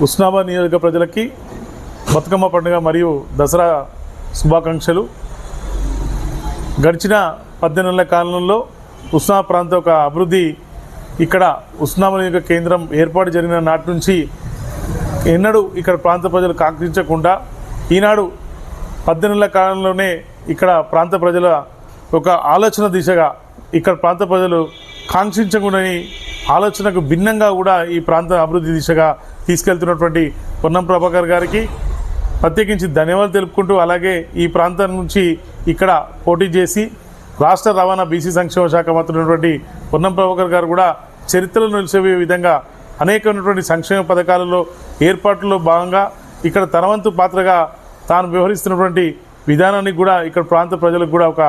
ఉస్నాబాద్ నియోజక ప్రజలకి బతుకమ్మ పండుగ మరియు దసరా శుభాకాంక్షలు. గడిచిన పద్దెనిమిది నెలల కాలంలో ఉస్నా ప్రాంతం ఒక అభివృద్ధి ఇక్కడ ఉస్నాబాద్ నియోజక కేంద్రం ఏర్పాటు జరిగిన నాటి నుంచి ఎన్నడూ ఇక్కడ ప్రాంత ప్రజలు కాంక్షించకుండా ఈనాడు పద్దెనిమిది నెలల కాలంలోనే ఇక్కడ ప్రాంత ప్రజల ఒక ఆలోచన దిశగా ఇక్కడ ప్రాంత ప్రజలు కాంక్షించకుండాని ఆలోచనకు భిన్నంగా కూడా ఈ ప్రాంత అభివృద్ధి దిశగా తీసుకెళ్తున్నటువంటి పొన్నం ప్రభాకర్ గారికి ప్రత్యేకించి ధన్యవాదాలు తెలుపుకుంటూ అలాగే ఈ ప్రాంతం నుంచి ఇక్కడ పోటీ చేసి రాష్ట్ర రవాణా బీసీ సంక్షేమ శాఖ మంత్రి పొన్నం ప్రభాకర్ గారు కూడా చరిత్రలో నిలిచిపోయే విధంగా అనేకమైనటువంటి సంక్షేమ పథకాలలో ఏర్పాట్లలో భాగంగా ఇక్కడ తనవంతు పాత్రగా తాను వ్యవహరిస్తున్నటువంటి విధానానికి కూడా ఇక్కడ ప్రాంత ప్రజలకు కూడా ఒక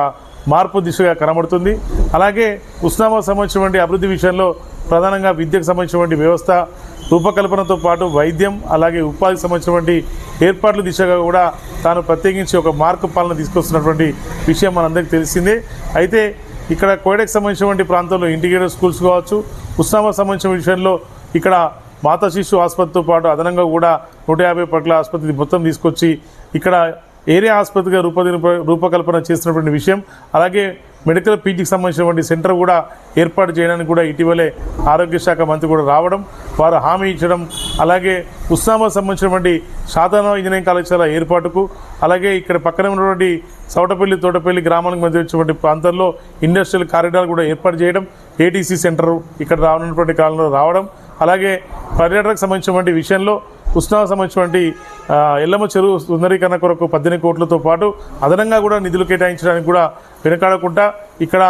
మార్పు దిశగా కనబడుతుంది. అలాగే ఉస్నాబాద్ సంబంధించినటువంటి అభివృద్ధి విషయంలో ప్రధానంగా విద్యకు సంబంధించినటువంటి వ్యవస్థ రూపకల్పనతో పాటు వైద్యం అలాగే ఉపాధికి సంబంధించినటువంటి ఏర్పాట్ల దిశగా కూడా తాను ప్రత్యేకించి ఒక మార్కు పాలన తీసుకొస్తున్నటువంటి విషయం మనందరికీ తెలిసిందే. అయితే ఇక్కడ కోయడకు సంబంధించినటువంటి ప్రాంతంలో ఇంటిగ్రేటెడ్ స్కూల్స్ కావచ్చు ఉస్నాబాద్ సంబంధించిన విషయంలో ఇక్కడ మాతా శిశు ఆసుపత్రితో పాటు అదనంగా కూడా నూట యాభై పట్ల ఆసుపత్రి మొత్తం తీసుకొచ్చి ఇక్కడ ఏరియా ఆసుపత్రిగా రూపది రూపకల్పన చేసినటువంటి విషయం. అలాగే మెడికల్ పీజీకి సంబంధించినటువంటి సెంటర్ కూడా ఏర్పాటు చేయడానికి కూడా ఇటీవలే ఆరోగ్య శాఖ మంత్రి కూడా రావడం వారు హామీ ఇచ్చడం అలాగే ఉస్నాబాద్ సంబంధించినటువంటి సాధారణ ఇంజనీరింగ్ కళాశాల ఏర్పాటుకు అలాగే ఇక్కడ పక్కన ఉన్నటువంటి సౌటపల్లి తోటపల్లి గ్రామానికి మధ్య వచ్చినటువంటి ప్రాంతాల్లో ఇండస్ట్రియల్ కారిడార్ కూడా ఏర్పాటు చేయడం ఏటీసీ సెంటర్ ఇక్కడ రానున్నటువంటి కాలంలో రావడం అలాగే పర్యాటకకు సంబంధించినటువంటి విషయంలో ఉష్ణాకు సంబంధించినటువంటి ఎల్లమ్మ చెరువు సుందరీకరణ కొరకు పద్దెనిమిది కోట్లతో పాటు అదనంగా కూడా నిధులు కేటాయించడానికి కూడా వెనకాడకుండా ఇక్కడ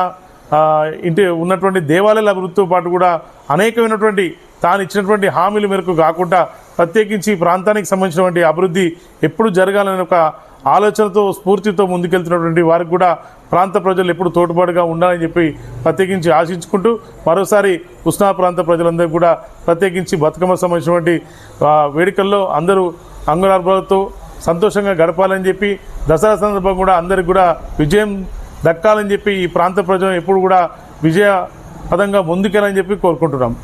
ఇంటి ఉన్నటువంటి దేవాలయాల అభివృద్ధితో పాటు కూడా అనేకమైనటువంటి తాను ఇచ్చినటువంటి హామీల మేరకు కాకుండా ప్రత్యేకించి ప్రాంతానికి సంబంధించినటువంటి అభివృద్ధి ఎప్పుడు జరగాలని ఒక ఆలోచనతో స్ఫూర్తితో ముందుకెళ్తున్నటువంటి వారికి కూడా ప్రాంత ప్రజలు ఎప్పుడు తోడ్పాటుగా ఉండాలని చెప్పి ప్రత్యేకించి ఆశించుకుంటూ మరోసారి ఉష్ణా ప్రాంత ప్రజలందరూ కూడా ప్రత్యేకించి బతుకమ్మ సంబంధించినటువంటి వేడుకల్లో అందరూ అంగుళార్భాలతో సంతోషంగా గడపాలని చెప్పి దసరా సందర్భంగా కూడా అందరికి కూడా విజయం దక్కాలని చెప్పి ఈ ప్రాంత ప్రజలు ఎప్పుడు కూడా విజయ పదంగా ముందుకెళ్ళని చెప్పి కోరుకుంటున్నాం.